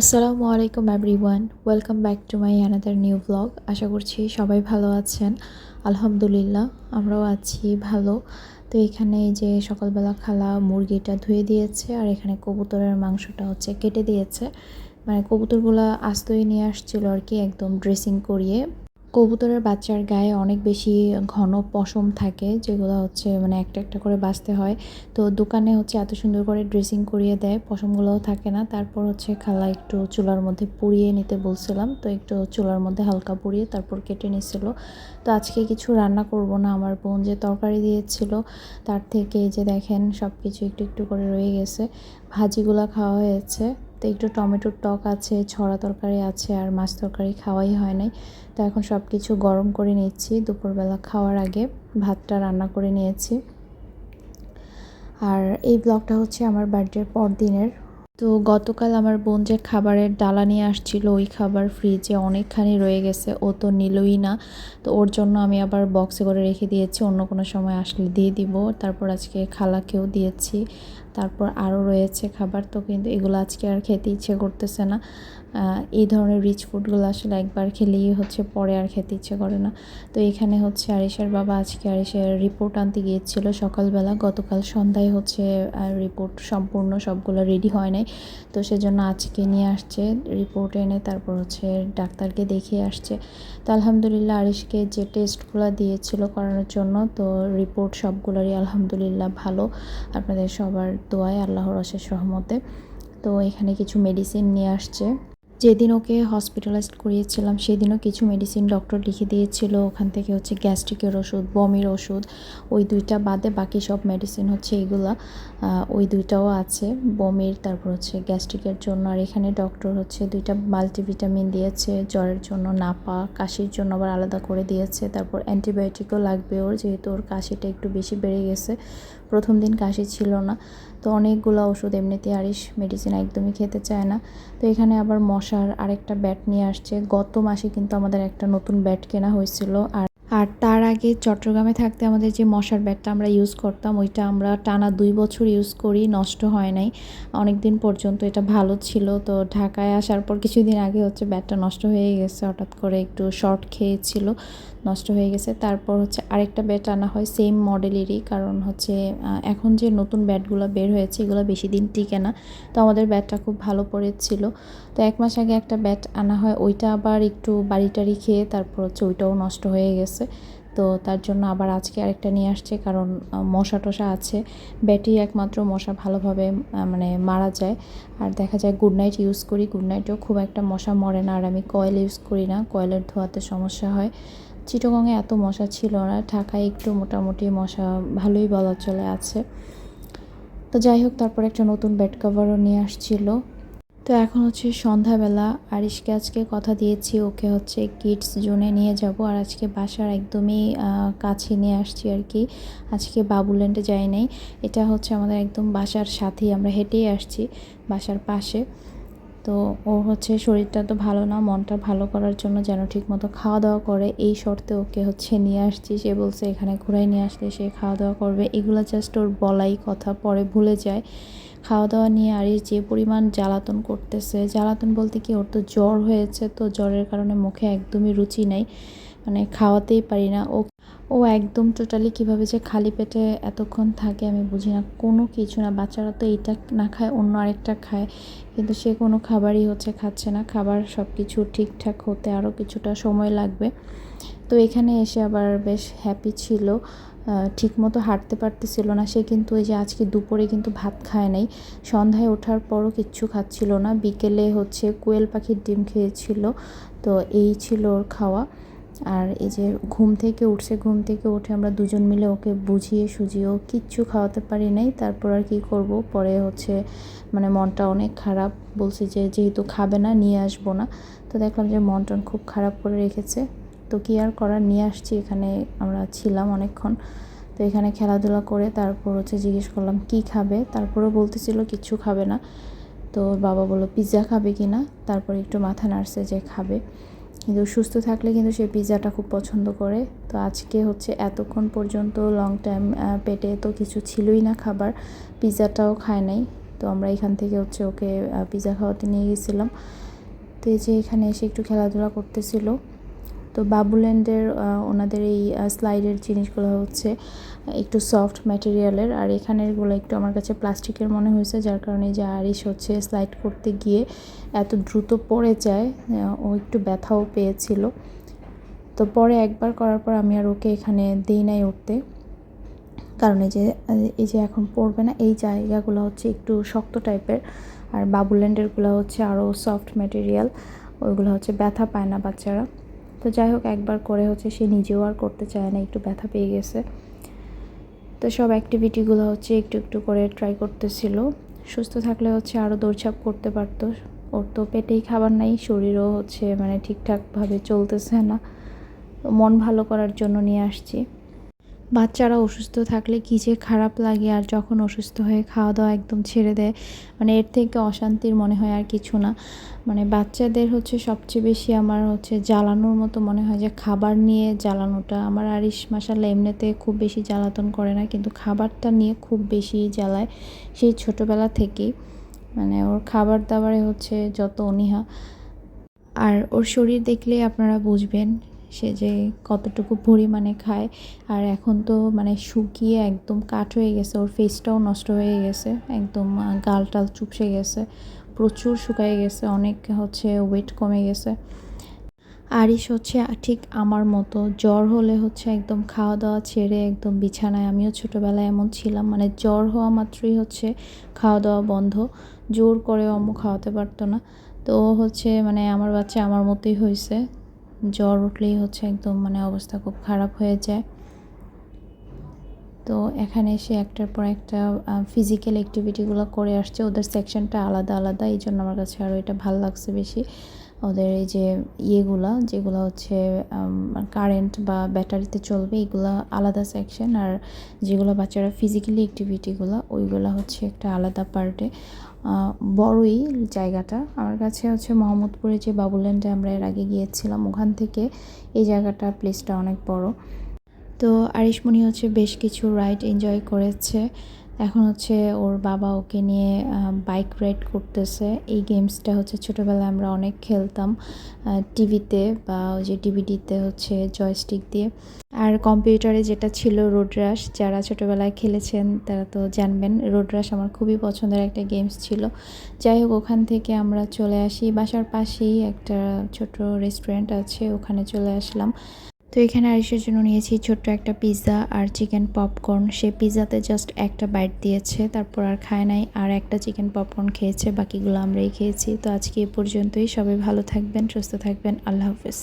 আসসালামু আলাইকুম everyone welcome back to my another new blog আশা করছি সবাই ভালো আছেন। আলহামদুলিল্লাহ, আমরাও আছি ভালো। তো এখানে এই যে সকালবেলা খালা মুরগিটা ধুয়ে দিয়েছে, আর এখানে কবুতরের মাংসটা হচ্ছে কেটে দিয়েছে। মানে কবুতরগুলো আস্তই নিয়ে আসছিল আর কি, একদম ড্রেসিং করিয়ে। কবুতরের বাচ্চার গায়ে অনেক বেশি ঘন পশম থাকে, যেগুলো হচ্ছে মানে একটা একটা করে বাঁচতে হয়। তো দোকানে হচ্ছে এত সুন্দর করে ড্রেসিং করিয়ে দেয়, পশমগুলোও থাকে না। তারপর হচ্ছে খালা একটু চুলার মধ্যে পুড়িয়ে নিতে বলছিলাম, তো একটু চুলার মধ্যে হালকা পুড়িয়ে তারপর কেটে নিচ্ছিল তো আজকে কিছু রান্না করব না, আমার বোন যে তরকারি দিয়েছিল, তার থেকে যে দেখেন সব কিছু একটু একটু করে রয়ে গেছে। ভাজিগুলো খাওয়া হয়েছে। একটু টমেটোর টক আছে, ছড়া তরকারি আছে আর মাছ তরকারি খাওয়াই হয় নাই। তো এখন সব কিছু গরম করে নিচ্ছি। দুপুরবেলা খাওয়ার আগে ভাতটা রান্না করে নিয়েছি। আর এই ব্লগটা হচ্ছে আমার বার্থডের পর দিনের তো গতকাল আমার বোন যে খাবারের ডালা নিয়ে আসছিল, ওই খাবার ফ্রিজে অনেকখানি রয়ে গেছে। ও তো নিলই না। তো ওর জন্য আমি আবার বক্সে করে রেখে দিয়েছি। অন্য কোনো সময় আসলে দিয়ে দিব। তারপর আজকে খালাকেও দিয়েছি। তারপর আরও রয়েছে খাবার, তো কিন্তু এগুলো আজকে আর খেতে ইচ্ছে করতেছে না। এই ধরনের রিচ ফুডগুলো আসলে একবার খেলেই হচ্ছে পরে আর খেতে ইচ্ছে করে না। তো এখানে হচ্ছে আরিসের বাবা আজকে আরিসের রিপোর্ট আনতে গিয়েছিল সকালবেলা। গতকাল সন্ধ্যায় হচ্ছে রিপোর্ট সম্পূর্ণ সবগুলো রেডি হয় নাই। তো সেজন্য আজকে নিয়ে আসছে রিপোর্ট এনে, তারপর হচ্ছে ডাক্তারকে দেখিয়ে আসছে। তো আলহামদুলিল্লাহ আরিসকে যে টেস্টগুলো দিয়েছিল করানোর জন্য, তো রিপোর্ট সবগুলোরই আলহামদুলিল্লাহ ভালো। আপনাদের সবার দোয়ায় আল্লাহর অশেষ রহমতে। তো এখানে কিছু মেডিসিন নিয়ে আসছে। যেদিন ওকে হসপিটালাইজড করিয়েছিলাম, সেদিনও কিছু মেডিসিন ডক্টর লিখে দিয়েছিল। ওখান থেকে হচ্ছে গ্যাস্ট্রিকের ওষুধ, বমির ওষুধ, ওই দুইটা বাদে বাকি সব মেডিসিন হচ্ছে এইগুলা ওই দুইটাও আছে, বমির, তারপর হচ্ছে গ্যাস্ট্রিকের জন্য। আর এখানে ডক্টর হচ্ছে দুইটা মাল্টিভিটামিন দিয়েছে, জ্বরের জন্য নাপা, কাশির জন্য আবার আলাদা করে দিয়েছে। তারপর অ্যান্টিবায়োটিকও লাগবে ওর, যেহেতু ওর কাশিটা একটু বেশি বেড়ে গেছে। প্রথম দিন কাশি ছিল না। তো অনেকগুলো ওষুধ এমনিতে আরিস মেডিসিন একদমই খেতে চায় না। তো এখানে আবার মশার আরেকটা ব্যাট নিয়ে আসছে। গত মাসে কিন্তু আমাদের একটা নতুন ব্যাট কেনা হয়েছিল আর আগে চট্টগ্রামে থাকতে আমাদের যে মশার ব্যাটটা আমরা ইউজ করতাম, ওইটা আমরা টানা দুই বছর ইউজ করি, নষ্ট হয় নাই। অনেক দিন পর্যন্ত এটা ভালো ছিল। তো ঢাকায় আসার পর কিছুদিন আগে হচ্ছে ব্যাটটা নষ্ট হয়ে গেছে, হঠাৎ করে একটু শর্ট খেয়েছিল, নষ্ট হয়ে গেছে। তারপর হচ্ছে আরেকটা ব্যাট আনা হয় সেম মডেলেরই কারণ হচ্ছে এখন যে নতুন ব্যাটগুলো বের হয়েছে, এগুলো বেশি দিন টিকে না। তো আমাদের ব্যাটটা খুব ভালো পড়েছিল। তো এক মাস আগে একটা ব্যাট আনা হয়, ওইটা আবার একটু বাড়ি টাড়ি খেয়ে তারপর হচ্ছে ওইটাও নষ্ট হয়ে গেছে। তো তার জন্য আবার আজকে আরেকটা নিয়ে আসছে, কারণ মশা টশা আছে। ব্যাটি একমাত্র মশা ভালোভাবে মানে মারা যায়। আর দেখা যায় গুড নাইট ইউজ করি গুড নাইটেও খুব একটা মশা মরে না। আর আমি কয়েল ইউজ করি না কয়েলের ধোয়াতে সমস্যা হয়। চিটগংয়ে এত মশা ছিল না, ঢাকায় একটু মোটামুটি মশা ভালোই বলা চলে আছে। তো যাই হোক, তারপর একটা নতুন বেড কভারও নিয়ে আসছিল। তো এখন হচ্ছে সন্ধ্যাবেলা, আরিশকে আজকে কথা দিয়েছি, ওকে হচ্ছে কিডস জোনে নিয়ে যাব, আর আজকে বাসার একদমই কাছে নিয়ে আসছি আর কি। আজকে বাবুল্যান্ডে যাই নাই, এটা হচ্ছে আমাদের একদম বাসার সাথেই আমরা হেঁটেই আসছি, বাসার পাশে। তো ও হচ্ছে শরীরটা তো ভালো না, মনটা ভালো করার জন্য যেন ঠিক মতো খাওয়া দাওয়া করে, এই শর্তে ওকে হচ্ছে নিয়ে আসছি। সে বলছে এখানে ঘুরাই নিয়ে আসলে সে খাওয়া দাওয়া করবে, এগুলো জাস্ট ওর বলাই কথা, পরে ভুলে যায়। খাওয়া দাওয়া নিয়ে আর যে পরিমাণ জ্বালাতন করতেছে, জ্বালাতন বলতে কি ওর তো জ্বর হয়েছে, তো জ্বরের কারণে মুখে একদমই রুচি নেই মানে খাওয়াতেই পারি না। ও ও একদম টোটালি কীভাবে যে খালি পেটে এতক্ষণ থাকে আমি বুঝি না, কোনো কিছু না, বাচ্চারা তো এইটা না খায়, অন্য আরেকটা খায়, কিন্তু সে কোনো খাবারই হচ্ছে, খাচ্ছে না, খাবার সব কিছু ঠিকঠাক হতে আরও কিছুটা সময় লাগবে। তো এখানে এসে আবার বেশ হ্যাপি ছিল। ঠিকমতো হাঁটতে পারতেছিল না। সে কিন্তু ওই যে আজকে দুপুরে কিন্তু ভাত খায় নাই। সন্ধ্যায় ওঠার পরও কিচ্ছু খাচ্ছিল না। বিকেলে হচ্ছে কোয়েল পাখির ডিম খেয়েছিল। তো এই ছিল ওর খাওয়া। আর এই যে ঘুম থেকে উঠছে, ঘুম থেকে উঠে আমরা দুজন মিলে ওকে বুঝিয়ে সুঝিয়েও কিচ্ছু খাওয়াতে পারি নাই। তারপর আর কি করব? পরে হচ্ছে মানে মনটা অনেক খারাপ। বলছে যে যেহেতু খাবে না, নিয়ে আসব না। তো দেখলাম যে মন টন খুব খারাপ করে রেখেছে। তো কি আর করার? নিয়ে আসছি, এখানে আমরা ছিলাম অনেকক্ষণ। তো এখানে খেলাধুলা করে তারপর হচ্ছে জিজ্ঞেস করলাম, কি খাবে? তারপরেও বলতেছিল কিচ্ছু খাবে না। তো বাবা বলল পিৎজা খাবে কি না? তারপর একটু মাথা নাড়ছে যে খাবে। কিন্তু সুস্থ থাকলে কিন্তু সে পিৎজাটা খুব পছন্দ করে। তো আজকে হচ্ছে এতক্ষণ পর্যন্ত লং টাইম পেটে তো কিছু ছিলই না খাবার পিৎজাটাও খায় নাই। তো আমরা এখান থেকে হচ্ছে ওকে পিৎজা খাওয়াতে নিয়ে গেছিলাম। তো এই যে এখানে এসে একটু খেলাধুলা করতেছিল। তো বাবুল্যান্ডের ওনাদের এই স্লাইডের জিনিসগুলো হচ্ছে একটু সফট ম্যাটেরিয়ালের আর এখানেরগুলো একটু আমার কাছে প্লাস্টিকের মনে হয়েছে, যার কারণে যে আরিশ হচ্ছে স্লাইড করতে গিয়ে এত দ্রুত পড়ে যায় ও একটু ব্যথাও পেয়েছিল। তো পরে একবার করার পর আমি আর ওকে এখানে দিই নাই উঠতে। কারণ এই যে এই যে এখন পড়বে না, এই জায়গাগুলো হচ্ছে একটু শক্ত টাইপের আর বাবুল্যান্ডেরগুলো হচ্ছে আরও সফট ম্যাটেরিয়াল ওইগুলো হচ্ছে ব্যথা পায় না বাচ্চারা। তো যাই হোক, একবার করে হচ্ছে সে নিজেও আর করতে চায় না, একটু ব্যথা পেয়ে গেছে। তো সব অ্যাক্টিভিটিগুলো হচ্ছে একটু একটু করে ট্রাই করতেছিল। সুস্থ থাকলে হচ্ছে আরও দৌড়ঝাঁপ করতে পারতো। ওর তো পেটেই খাবার নাই, শরীরও হচ্ছে মানে ঠিকঠাকভাবে চলতেছে না। মন ভালো করার জন্য নিয়ে আসছি। বাচ্চারা অসুস্থ থাকলে কী যে খারাপ লাগে আর যখন অসুস্থ হয়ে খাওয়া দাওয়া একদম ছেড়ে দেয় মানে এর থেকে অশান্তির মনে হয় আর কিছু না। মানে বাচ্চাদের হচ্ছে সবচেয়ে বেশি আমার হচ্ছে জ্বালানোর মতো মনে হয় যে খাবার নিয়ে জ্বালানোটা। আমার আরিস মাসাল্লাহ এমনিতে খুব বেশি জ্বালাতন করে না, কিন্তু খাবারটা নিয়ে খুব বেশি জ্বালায় সেই ছোটোবেলা থেকেই। মানে ওর খাবার দাবারে হচ্ছে যত অনীহা। আর ওর শরীর দেখলে আপনারা বুঝবেন সে যে কতটুকু পরিমাণে খায়। আর এখন তো মানে শুকিয়ে একদম কাঠ হয়ে গেছে, ওর ফেসটাও নষ্ট হয়ে গেছে, একদম গাল টাল চুপসে গেছে, প্রচুর শুকায় গেছে, অনেক হচ্ছে ওয়েট কমে গেছে। আরিশ হচ্ছে ঠিক আমার মতো, জ্বর হলে হচ্ছে একদম খাওয়া দাওয়া ছেড়ে একদম বিছানায়, আমিও ছোটোবেলায় এমন ছিলাম মানে জ্বর হওয়া মাত্রই হচ্ছে খাওয়া দাওয়া বন্ধ, জোর করে অম্মু খাওয়াতে পারতো না। তো হচ্ছে মানে আমার বাচ্চা আমার মতোই হয়েছে জ্বর উঠলেই হচ্ছে একদম মানে অবস্থা খুব খারাপ হয়ে যায়। তো এখানে এসে একটার পর একটা ফিজিক্যাল অ্যাক্টিভিটিগুলো করে আসছে। ওদের সেকশনটা আলাদা আলাদা। এই জন্য আমার কাছে আরও এটা ভালো লাগছে বেশি। ওদের এই যে ইয়েগুলা, যেগুলো হচ্ছে কারেন্ট বা ব্যাটারিতে চলবে, এগুলো আলাদা সেকশন আর যেগুলো বাচ্চারা ফিজিক্যালি অ্যাক্টিভিটিগুলো ওইগুলো হচ্ছে একটা আলাদা পার্টে বড়ই জায়গাটা। আমার কাছে হচ্ছে মোহাম্মদপুরে যে বাবুল্যান্ডে আমরা এর আগে গিয়েছিলাম, ওখান থেকে এই জায়গাটা প্লেসটা অনেক বড়। তো আরিশমণি হচ্ছে বেশ কিছু রাইড এনজয় করেছে। এখন হচ্ছে ওর বাবা ওকে নিয়ে বাইক রাইড করতেছে। এই গেমসটা হচ্ছে ছোটোবেলায় আমরা অনেক খেলতাম টিভিতে বা ওই যে ডিভিডিতে হচ্ছে জয়স্টিক দিয়ে। আর কম্পিউটারে যেটা ছিল রোড রাশ যারা ছোটোবেলায় খেলেছেন তারা তো জানবেন রোড রাশ আমার খুবই পছন্দের একটা গেমস ছিল। যাই হোক, ওখান থেকে আমরা চলে আসি। বাসার পাশেই একটা ছোট রেস্টুরেন্ট আছে, ওখানে চলে আসলাম। তো এখানে আরিসের জন্য নিয়েছি ছোট্ট একটা পিৎজা আর চিকেন পপকর্ন। সে পিৎজাতে জাস্ট একটা বাইট দিয়েছে, তারপর আর খায় নাই, আর একটা চিকেন পপকর্ন খেয়েছে, বাকিগুলো আমরাই খেয়েছি। তো আজকে এ পর্যন্তই, সবাই ভালো থাকবেন, সুস্থ থাকবেন, আল্লাহ হাফেজ।